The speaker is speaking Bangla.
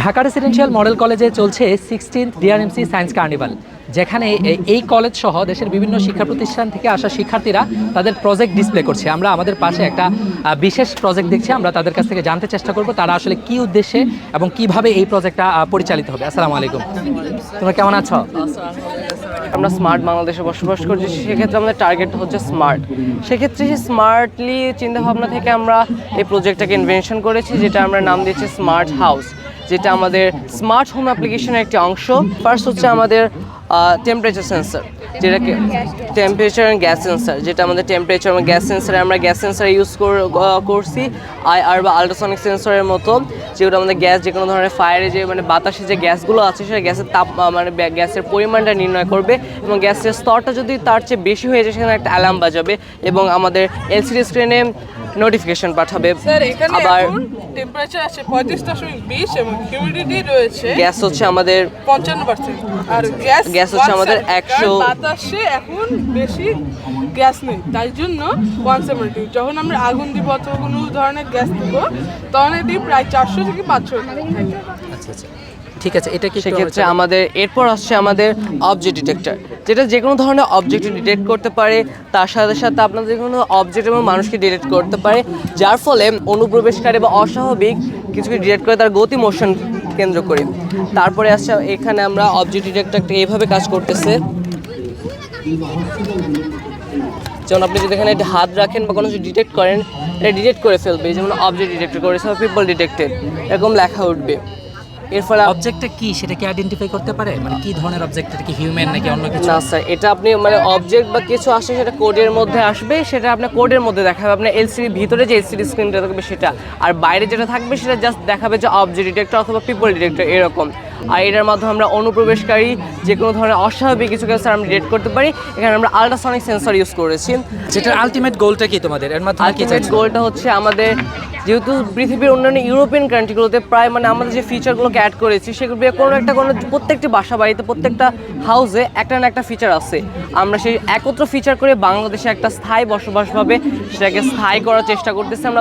ঢাকা রেসিডেন্সিয়াল মডেল কলেজে চলছে সিক্সটিন ডিআরএমসি সায়েন্স কার্নিভাল যেখানে এই কলেজ সহ দেশের বিভিন্ন শিক্ষা প্রতিষ্ঠান থেকে আসা শিক্ষার্থীরা তাদের প্রজেক্ট ডিসপ্লে করছে। আমরা আমাদের পাশে একটা বিশেষ প্রজেক্ট দেখছি, আমরা তাদের কাছ থেকে জানতে চেষ্টা করব তারা আসলে কি উদ্দেশ্যে এবং কীভাবে এই প্রজেক্টটা পরিচালিত হবে। আসসালামু আলাইকুম। তোমরা কেমন আছো? আমরা স্মার্ট বাংলাদেশে বসবাস করছি, সেক্ষেত্রে আমাদের টার্গেট হচ্ছে স্মার্ট সেক্ষেত্রে সেই স্মার্টলি চিন্তাভাবনা থেকে আমরা এই প্রজেক্টটাকে ইনভেনশন করেছি, যেটা আমরা নাম দিয়েছি স্মার্ট হাউস যেটা আমাদের স্মার্ট হোম অ্যাপ্লিকেশনের একটি অংশ। ফার্স্ট হচ্ছে আমাদের টেম্পারেচার সেন্সার যেটাকে টেম্পারেচার অ্যান্ড গ্যাস সেন্সার যেটা আমাদের টেম্পারেচার এবং গ্যাস সেন্সারে আমরা গ্যাস সেন্সার ইউজ করছি। আই আর বা আল্ট্রাসনিক সেন্সরের মতো যেগুলো আমাদের গ্যাস যে কোনো ধরনের ফায়ারে যে মানে বাতাসে যে গ্যাসগুলো আছে সেটা গ্যাসের তাপ মানে গ্যাসের পরিমাণটা নির্ণয় করবে এবং গ্যাসের স্তরটা যদি তার চেয়ে বেশি হয়ে যায় সেখানে একটা অ্যালার্ম বাজাবে এবং আমাদের এলসিডি স্ক্রিনে নোটিফিকেশন পাঠাবে। আবার টেম্পারেচার আছে পঁয়ত্রিশ দশমিক বিশ এবং হিউমিডিটি রয়েছে। গ্যাস হচ্ছে আমাদের পঞ্চান্ন পার্সেন্ট আর গ্যাস গ্যাস হচ্ছে আমাদের seventy, 100 বাতাসে এখন বেশি গ্যাস নেই। তাই জন্য ওয়ান সেভেন্টি যখন আমরা আগুন দিব অথবা কোনো ধরনের গ্যাস দিব তখন এটি প্রায় চারশো থেকে পাঁচশো। থাকে আচ্ছা আচ্ছা। ঠিক আছে এটা কি সেক্ষেত্রে আমাদের এরপর আসছে আমাদের অবজেক্ট ডিটেক্টর যেটা যে কোনো ধরনের অবজেক্ট ডিটেক্ট করতে পারে তার সাথে সাথে আপনাদের যে কোনো অবজেক্ট এবং মানুষকে ডিটেক্ট করতে পারে যার ফলে অনুপ্রবেশকারী বা অস্বাভাবিক কিছুকে ডিটেক্ট করে তার গতি মোশন কেন্দ্র করে। তারপরে আসছে এখানে আমরা অবজেক্ট ডিটেক্টরটা এইভাবে কাজ করতেছে। যেমন আপনি যদি এখানে একটা হাত রাখেন বা কোনো কিছু ডিটেক্ট করেন এটা ডিটেক্ট করে ফেলবে যেমন অবজেক্ট ডিটেক্ট করে সব পিপল ডিটেক্টেড এরকম লেখা উঠবে। এর ফলে অবজেক্টটা কি? সেটা কি আইডেন্টিফাই করতে পারে? মানে কি ধরনের অবজেক্ট এটা কি হিউম্যান নাকি অন্য কিছু? না স্যার এটা আপনি মানে অবজেক্ট বা কিছু আসে সেটা কোডের মধ্যে আসবে সেটা আপনার কোডের মধ্যে দেখাবে। আপনার এলসিডি ভিতরে যে এলসিডি স্ক্রিনটা থাকবে সেটা। আর বাইরে যেটা থাকবে সেটা জাস্ট দেখাবে যে অবজেক্ট ডিটেক্টর অথবা পিপল ডিটেক্টর এরকম। আর এটার মাধ্যমে আমরা অনুপ্রবেশকারী যে কোনো ধরনের অস্বাভাবিক কিছু স্যার আমরা ডিটেক্ট করতে পারি। এখানে আমরা আল্ট্রাসনিক সেন্সর ইউজ করেছি। যেটার আলটিমেট গোলটা কি তোমাদের? এর মাধ্যমে আলটিমেট গোলটা হচ্ছে আমাদের যেহেতু পৃথিবীর অন্যান্য ইউরোপিয়ান কান্ট্রিগুলোতে প্রায় মানে আমাদের যে ফিচারগুলোকে অ্যাড করেছি সেগুলো কোনো একটা কোনো প্রত্যেকটি বাসা বাড়িতে প্রত্যেকটা হাউসে একটা না একটা ফিচার আছে। আমরা সেই একত্র ফিচার করে বাংলাদেশে একটা স্থায়ী বসবাসভাবে সেটাকে স্থায়ী করার চেষ্টা করতেছি। আমরা